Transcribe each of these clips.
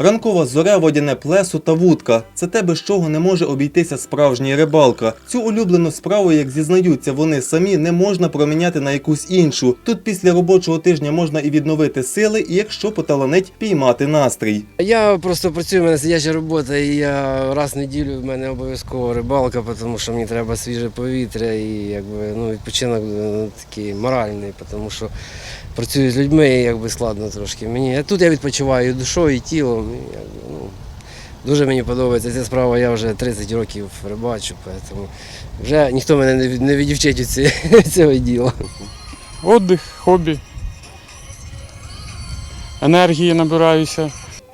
Ранкова зоря, водяне плесо та вудка це те, без чого не може обійтися справжній рибалка. Цю улюблену справу, як зізнаються вони самі, не можна проміняти на якусь іншу. Тут після робочого тижня можна і відновити сили, і якщо поталанить, піймати настрій. Я просто працюю, в мене сидяча робота, і я раз в неділю в мене обов'язково рибалка, тому що мені треба свіже повітря і якби, ну, відпочинок е, такий моральний, тому що працюю з людьми і якби складно трошки. Мені, тут я відпочиваю душою, і тілом. І, якби, ну, дуже мені подобається ця справа, я вже 30 років рибачу, тому вже ніхто мене не, відівчить від цього діла. Отдих, хобі. Енергії набираюся.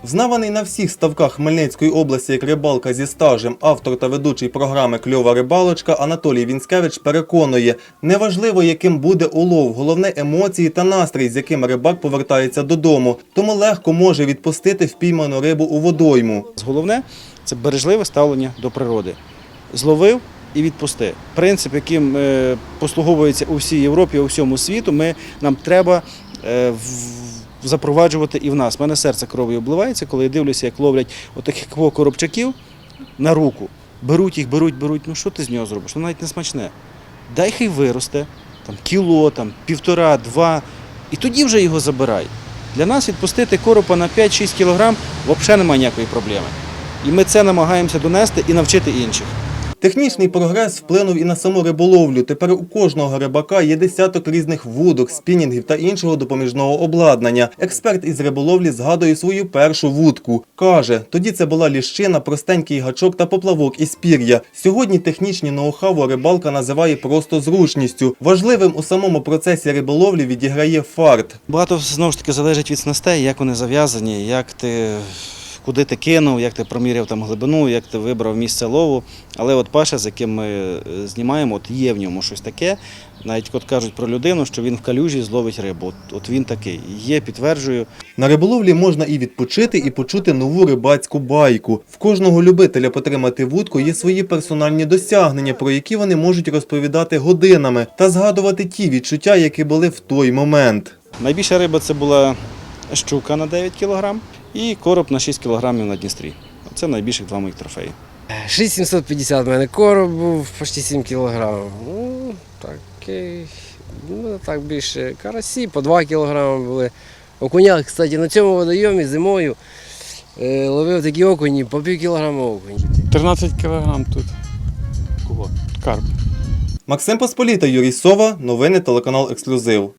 Знаваний на всіх ставках Хмельницької області як рибалка зі стажем, автор та ведучий програми Кльова рибалочка Анатолій Вінськевич переконує, неважливо, яким буде улов, головне емоції та настрій, з яким рибак повертається додому, тому легко може відпустити впійману рибу у водойму. Головне це бережливе ставлення до природи. Зловив і відпусти. Принцип, яким е, послуговується у всій Європі, у всьому світу, ми, нам треба е, в- запроваджувати і в нас. У мене серце кров'ю обливається, коли я дивлюся, як ловлять отаких во коробчаків на руку. Беруть їх, беруть, беруть. Ну що ти з нього зробиш? Ну навіть не смачне. Дай хай виросте, там кіло, там, півтора, два, і тоді вже його забирай. Для нас відпустити коропа на 5-6 кілограм взагалі немає ніякої проблеми. І ми це намагаємося донести і навчити інших. Технічний прогрес вплинув і на саму риболовлю. Тепер у кожного рибака є десяток різних вудок, спінінгів та іншого допоміжного обладнання. Експерт із риболовлі згадує свою першу вудку. Каже, тоді це була ліщина, простенький гачок та поплавок із пір'я. Сьогодні технічні ноу-хау рибалка називає просто зручністю. Важливим у самому процесі риболовлі відіграє фарт. Багато знову ж таки залежить від снастей, як вони зав'язані, як ти. Куди ти кинув, як ти проміряв там глибину, як ти вибрав місце лову. Але от Паша, з яким ми е, знімаємо, от є в ньому щось таке. Навіть от кажуть про людину, що він в калюжі зловить рибу. От, от він такий. Є, підтверджую. На риболовлі можна і відпочити, і почути нову рибацьку байку. В кожного любителя потримати вудку є свої персональні досягнення, про які вони можуть розповідати годинами та згадувати ті відчуття, які були в той момент. Найбільша риба це була щука на 9 кг і короб на 6 кг на Дністрі. Це найбільших два моїх трофеї. 6750 в мене короб був, почти 7 кілограмів. Ну, такий, ну, так більше. Карасі по 2 кілограми були. Окуня, кстати, на цьому водойомі зимою е, ловив такі окуні по пів кілограма окунь. 13 кілограм тут. Кого? Карп. Максим Посполіта, Юрій Сова, новини телеканал Ексклюзив.